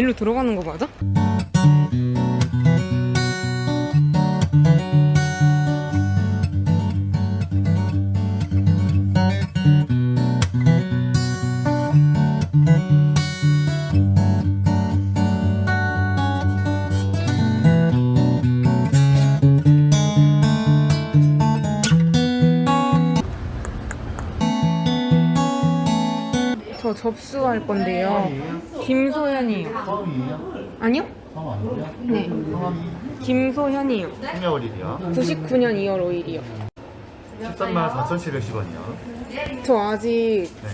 일로 들어가는 거 맞아? 접수할 건데요. 김소현이요. 처음이에요? 아니요? 처음 아니에요? 네. 성함이 김소현이요. 생년월일이요. 99년 2월 5일이요. 13만 4,710원이요. 저 아직 네.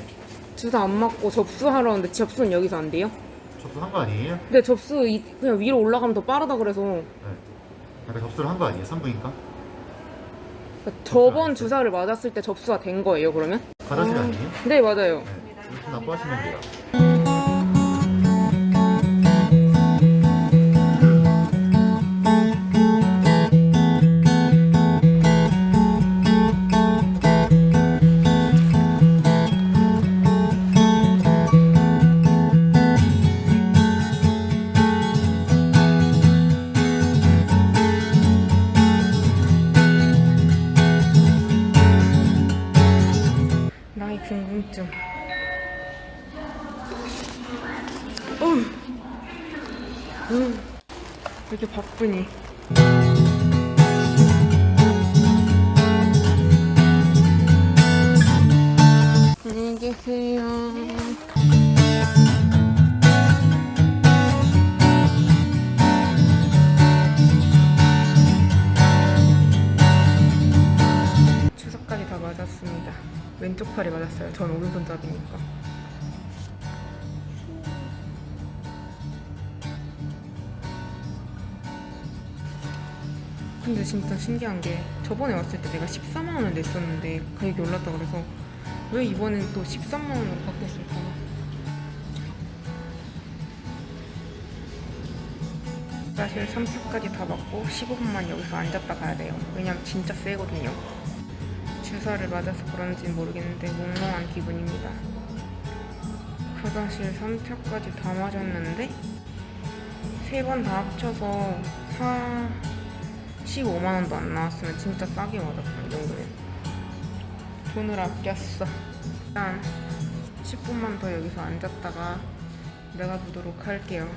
주사 안 맞고 접수하러 왔는데 접수는 여기서 안 돼요? 접수한 거 아니에요? 근데 접수 이- 그냥 위로 올라가면 더 빠르다 그래서 네. 아까 접수를 한 거 아니에요? 산부인과? 저번 주사를 맞았을 때 접수가 된 거예요 그러면? 아. 아니에요? 네 맞아요. 네. 이렇게 납부하시면 돼요. 어. 음. 왜 이렇게 바쁘니? 안녕히 계세요. 주사까지 다 맞았습니다. 왼쪽 팔이 맞았어요. 전 오른손잡이니까. 근데 진짜 신기한 게 저번에 왔을 때 내가 14만 원을 냈었는데 가격이 올랐다 그래서 왜 이번엔 또 13만 원으로 바뀌었을까? 사실 3차까지 다 맞고 15분만 여기서 앉았다 가야 돼요. 왜냐면 진짜 세거든요. 주사를 맞아서 그런지 모르겠는데 몽롱한 기분입니다. 화장실 3차까지 다 맞았는데 세 번 다 합쳐서 4 15만 원도 안 나왔으면 진짜 싸게 맞았어 이 정도면. 돈을 아꼈어. 일단 10분만 더 여기서 앉았다가 나가 보도록 할게요